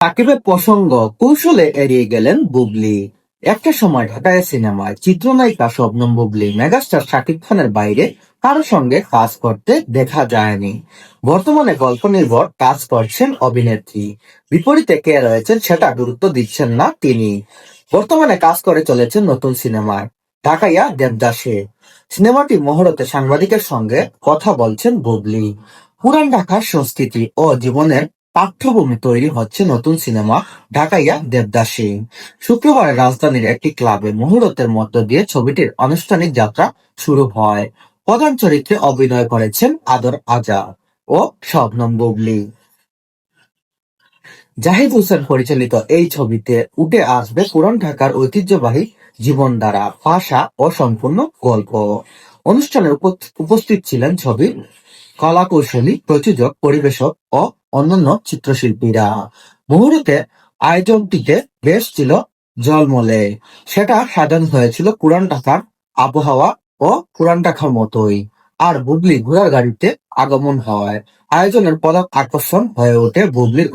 সাকিবের প্রসঙ্গ কৌশলে এড়িয়ে গেলেন বুবলি। একটা সময় ঢাকায় সিনেমায় চিত্রনায়িকা শবনম বুবলি মেগাস্টার শাকিব খানের বাইরে কারও সঙ্গে কাজ করতে দেখা যায়নি। বর্তমানে গল্প নির্ভর কাজ করছেন অভিনেত্রী। বিপরীতে কে রয়েছেন সেটা গুরুত্ব দিচ্ছেন না তিনি। বর্তমানে কাজ করে চলেছেন নতুন সিনেমায় ঢাকাইয়া দেবদাসে। সিনেমাটি মহরতে সাংবাদিকের সঙ্গে কথা বলছেন বুবলি। পুরান ঢাকার সংস্কৃতি ও জীবনের পাঠ্যভূমি তৈরি হচ্ছে নতুন সিনেমা ঢাকাইয়া দেবদাসী। শুক্রবার রাজধানীর একটি ক্লাবে মুহূর্তের মধ্য দিয়ে ছবিটির আনুষ্ঠানিক যাত্রা শুরু হয়। প্রধান চরিত্রে অভিনয় করেছেন আদর আজাদ ও শবনম বুবলি। জাহিদ হোসেন পরিচালিত এই ছবিতে উঠে আসবে পুরান ঢাকার ঐতিহ্যবাহী জীবনধারা, ভাষা ও সম্পূর্ণ গল্প। অনুষ্ঠানে উপ- উপস্থিত ছিলেন ছবির কলাকৌশলী, প্রযোজক, পরিবেশক ও অন্যান্য চিত্রশিল্পীরা। মুহূর্তে আয়োজনটিতে বেশ ছিল জলমলে। সেটা সাজানো হয়েছিল কুরান ঢাকার আবহাওয়া ও কুরান ঢাকার মতোই। আর বুবলি ঘোড়ার গাড়িতে আগমন হওয়ায় আয়োজনের প্রধান আকর্ষণ হয়ে ওঠে বুবলির